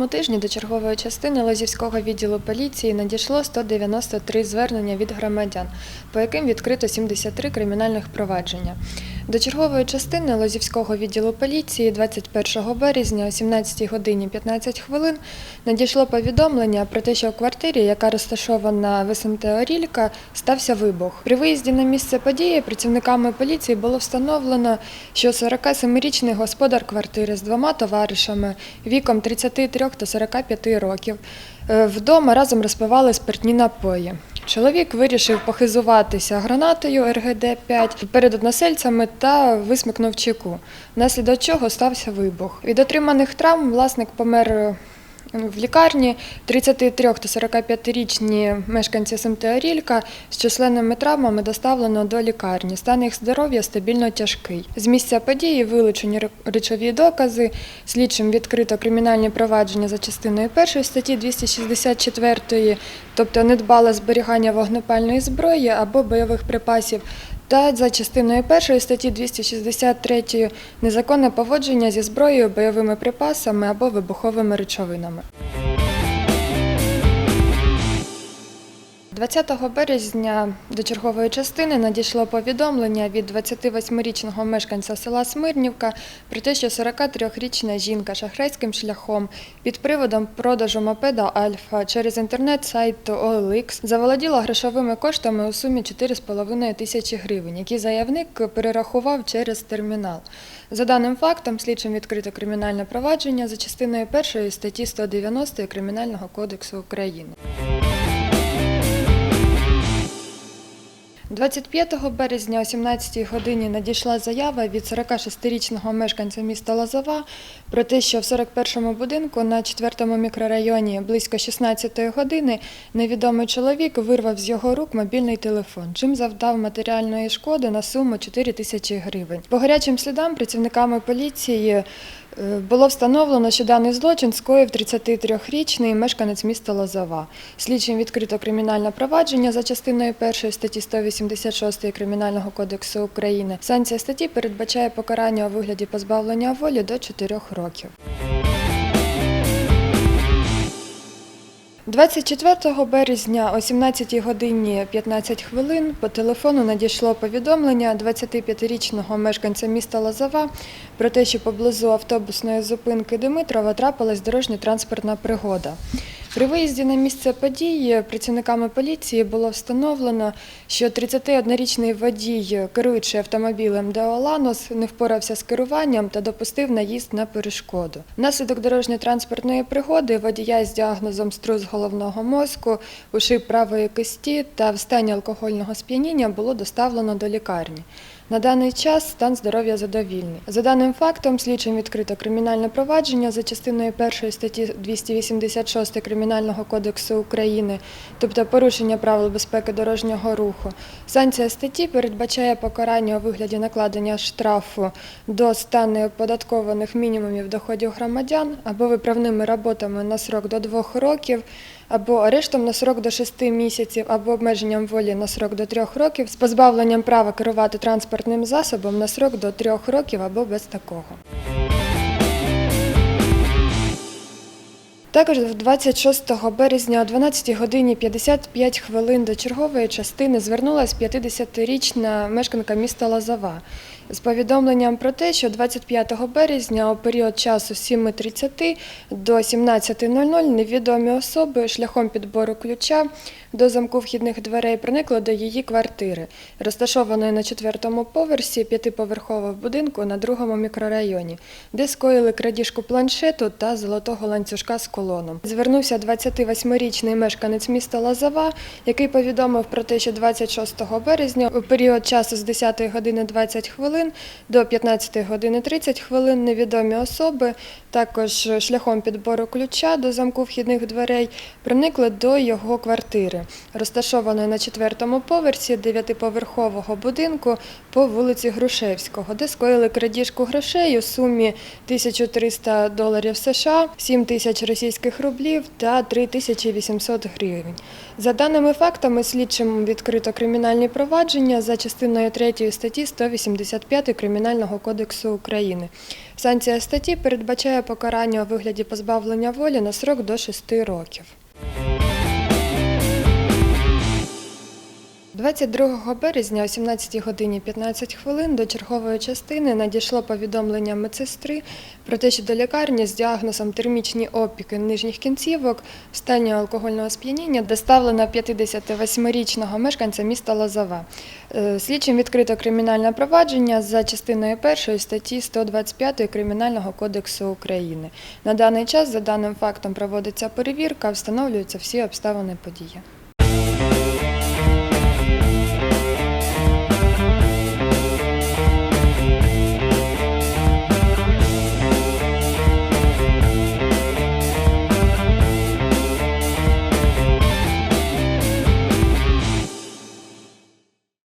Минулому тижні до чергової частини Лозівського відділу поліції надійшло 193 звернення від громадян, по яким відкрито 73 кримінальних провадження. До чергової частини Лозівського відділу поліції 21 березня о 17 годині 15 хвилин надійшло повідомлення про те, що у квартирі, яка розташована в СМТ Орілька, стався вибух. При виїзді на місце події працівниками поліції було встановлено, що 47-річний господар квартири з двома товаришами віком 33 та 45 років е, вдома разом розпивали спиртні напої. Чоловік вирішив похизуватися гранатою РГД-5 перед односельцями та висмикнув чеку, внаслідок чого стався вибух. Від отриманих травм власник помер в лікарні 33 та 45-річні мешканці СМТ Орілька з численними травмами доставлено до лікарні. Стан їх здоров'я стабільно тяжкий. З місця події вилучені речові докази. Слідчим відкрито кримінальні провадження за частиною 1 статті 264, тобто недбале зберігання вогнепальної зброї або бойових припасів. Та за частиною 1 статті 263 незаконне поводження зі зброєю, бойовими припасами або вибуховими речовинами. 20 березня до чергової частини надійшло повідомлення від 28-річного мешканця села Смирнівка про те, що 43-річна жінка шахрайським шляхом під приводом продажу мопеда Альфа через інтернет-сайт OLX заволоділа грошовими коштами у сумі 4,5 тисячі гривень, які заявник перерахував через термінал. За даним фактом, слідчим відкрито кримінальне провадження за частиною 1 статті 190 Кримінального кодексу України. 25 березня о 17 годині надійшла заява від 46-річного мешканця міста Лозова про те, що в 41-му будинку на 4-му мікрорайоні близько 16 години невідомий чоловік вирвав з його рук мобільний телефон, чим завдав матеріальної шкоди на суму 4 тисячі гривень. По гарячим слідам працівниками поліції було встановлено, що даний злочин скоїв 33-річний мешканець міста Лозова. Слідчим відкрито кримінальне провадження за частиною 1 статті 186 Кримінального кодексу України. Санкція статті передбачає покарання у вигляді позбавлення волі до 4 років. 24 березня о 17 годині 15 хвилин по телефону надійшло повідомлення 25-річного мешканця міста Лозова про те, що поблизу автобусної зупинки Димитрова трапилась дорожньо-транспортна пригода. При виїзді на місце події працівниками поліції було встановлено, що 31-річний водій, керуючи автомобілем Деоланос, не впорався з керуванням та допустив наїзд на перешкоду. Внаслідок дорожньо-транспортної пригоди водія з діагнозом струс головного мозку, ушиб правої кисті та в стані алкогольного сп'яніння було доставлено до лікарні. На даний час стан здоров'я задовільний. За даним фактом, слідчим відкрито кримінальне провадження за частиною 1 статті 286 Кримінального кодексу України, тобто порушення правил безпеки дорожнього руху. Санкція статті передбачає покарання у вигляді накладення штрафу до 100 неоподаткованих мінімумів доходів громадян або виправними роботами на срок до 2 років або арештом на срок до 6 місяців, або обмеженням волі на срок до 3 років з позбавленням права керувати транспортним засобом на срок до 3 років або без такого. Також 26 березня о 12 годині 55 хвилин до чергової частини звернулася 50-річна мешканка міста Лозова з повідомленням про те, що 25 березня у період часу 7.30 до 17.00 невідомі особи шляхом підбору ключа до замку вхідних дверей проникли до її квартири, розташованої на четвертому поверсі п'ятиповерхового будинку на другому мікрорайоні, де скоїли крадіжку планшету та золотого ланцюжка з колоном. Звернувся 28-річний мешканець міста Лозова, який повідомив про те, що 26 березня у період часу з 10 години 20 хвилин до 15 години 30 хвилин невідомі особи, також шляхом підбору ключа до замку вхідних дверей, проникли до його квартири, розташованої на четвертому поверсі дев'ятиповерхового будинку по вулиці Грушевського, де скоїли крадіжку грошей у сумі 1300 доларів США, 7 тисяч російських рублів та 3800 гривень. За даними фактами, слідчим відкрито кримінальні провадження за частиною 3 статті 185 125 Кримінального кодексу України. Санкція статті передбачає покарання у вигляді позбавлення волі на срок до 6 років. 22 березня о 17 годині 15 хвилин до чергової частини надійшло повідомлення медсестри про те, що до лікарні з діагнозом термічні опіки нижніх кінцівок в стані алкогольного сп'яніння доставлено 58-річного мешканця міста Лозова. Е, Слідчим відкрито кримінальне провадження за частиною першої статті 125 Кримінального кодексу України. На даний час за даним фактом проводиться перевірка, встановлюються всі обставини події.